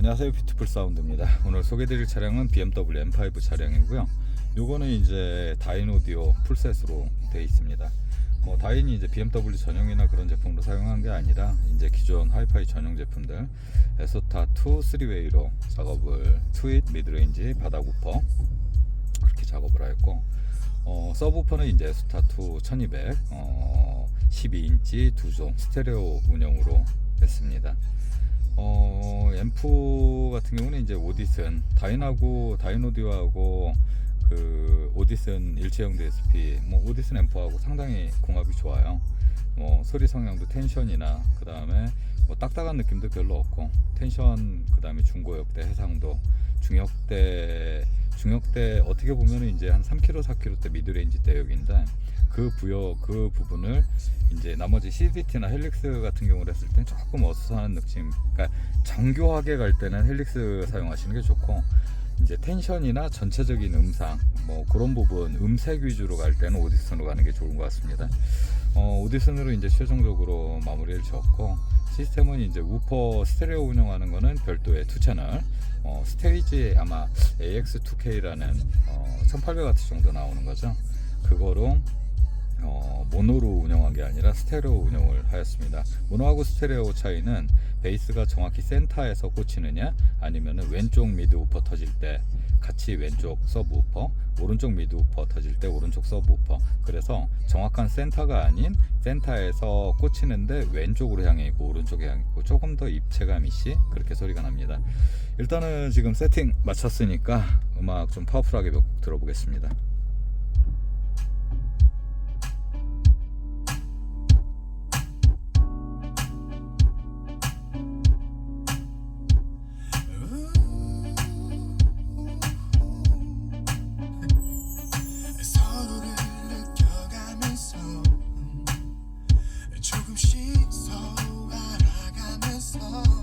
안녕하세요. 뷰티풀 사운드입니다. 오늘 소개드릴 차량은 BMW M5 차량이고요. 요거는 이제 다인 오디오 풀셋으로 되어 있습니다. 뭐 다인이 이제 BMW 전용이나 그런 제품으로 사용한 게 아니라 이제 기존 하이파이 전용 제품들 에소타 2 3웨이로 작업을 트윗 미드레인지 바닥 우퍼 그렇게 작업을 하였고 어, 서브우퍼는 이제 에소타 2 1200 어, 12인치 두종 스테레오 운영으로 했습니다. 어, 앰프 같은 경우는 이제 오디슨 다인하고 다인 오디오하고 그 오디슨 일체형 DSP 뭐 오디슨 앰프하고 상당히 궁합이 좋아요. 뭐 소리 성향도 텐션이나 그 다음에 뭐 딱딱한 느낌도 별로 없고 텐션 그 다음에 중고역대 해상도 중역대 중역대 어떻게 보면은 이제 한 3km 4km대 미드레인지 대역인데 그 부여 그 부분을 이제 나머지 CDT나 헬릭스 같은 경우를 했을 땐 조금 어수선한 느낌 그러니까 정교하게 갈 때는 헬릭스 사용하시는 게 좋고 이제 텐션이나 전체적인 음상 뭐 그런 부분 음색 위주로 갈 때는 오디슨으로 가는 게 좋은 것 같습니다. 어, 오디슨으로 이제 최종적으로 마무리를 지었고 시스템은 이제 우퍼 스테레오 운영하는 거는 별도의 투 채널 어, 스테이지 아마 AX2K라는 어, 1800W 정도 나오는 거죠. 그거로 어, 모노로 운영한 게 아니라 스테레오 운영을 하였습니다. 모노하고 스테레오 차이는 베이스가 정확히 센터에서 꽂히느냐 아니면은 왼쪽 미드 우퍼 터질 때 같이 왼쪽 서브 우퍼 오른쪽 미드 우퍼 터질 때 오른쪽 서브 우퍼 그래서 정확한 센터가 아닌 센터에서 꽂히는데 왼쪽으로 향해 있고 오른쪽에 향해 있고 조금 더 입체감 이시 그렇게 소리가 납니다. 일단은 지금 세팅 마쳤으니까 음악 좀 파워풀하게 몇 곡 들어보겠습니다. 조금씩 서로 알아가면서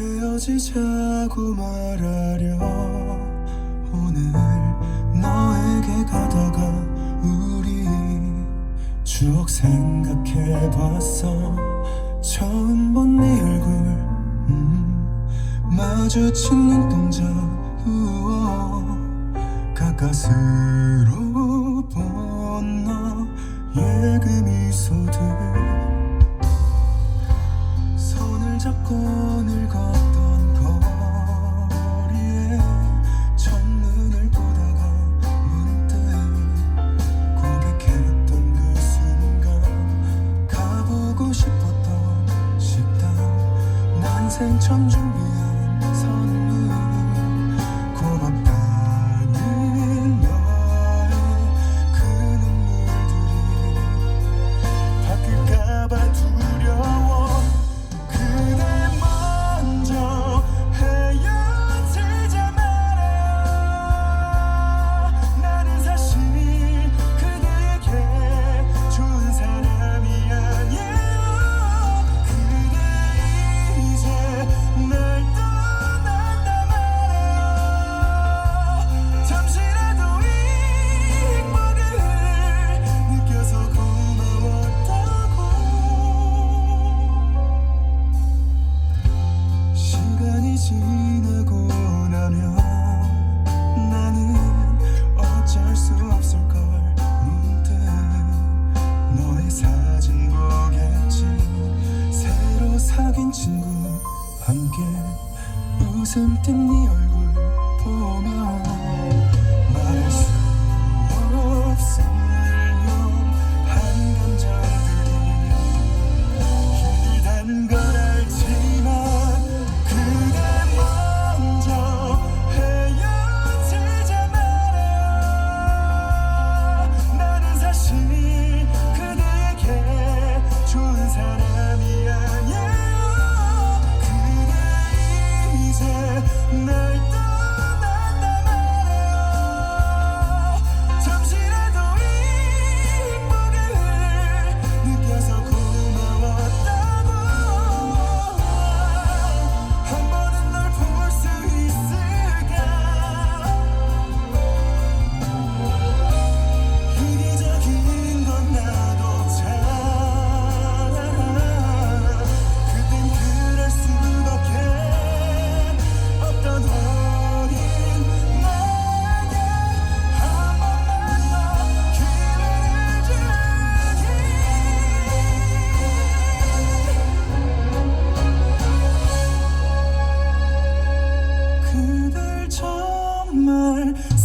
헤어지자고 말하려. 오늘 너에게 가다가 우리 추억 생각해봤어. 처음 본 네 얼굴 음, 마주친 눈동자 우어 가까스로 본 너의 그 미소들 싶었던 식당. 난생 처음 준비한 선 웃음 뜬네 얼굴 summer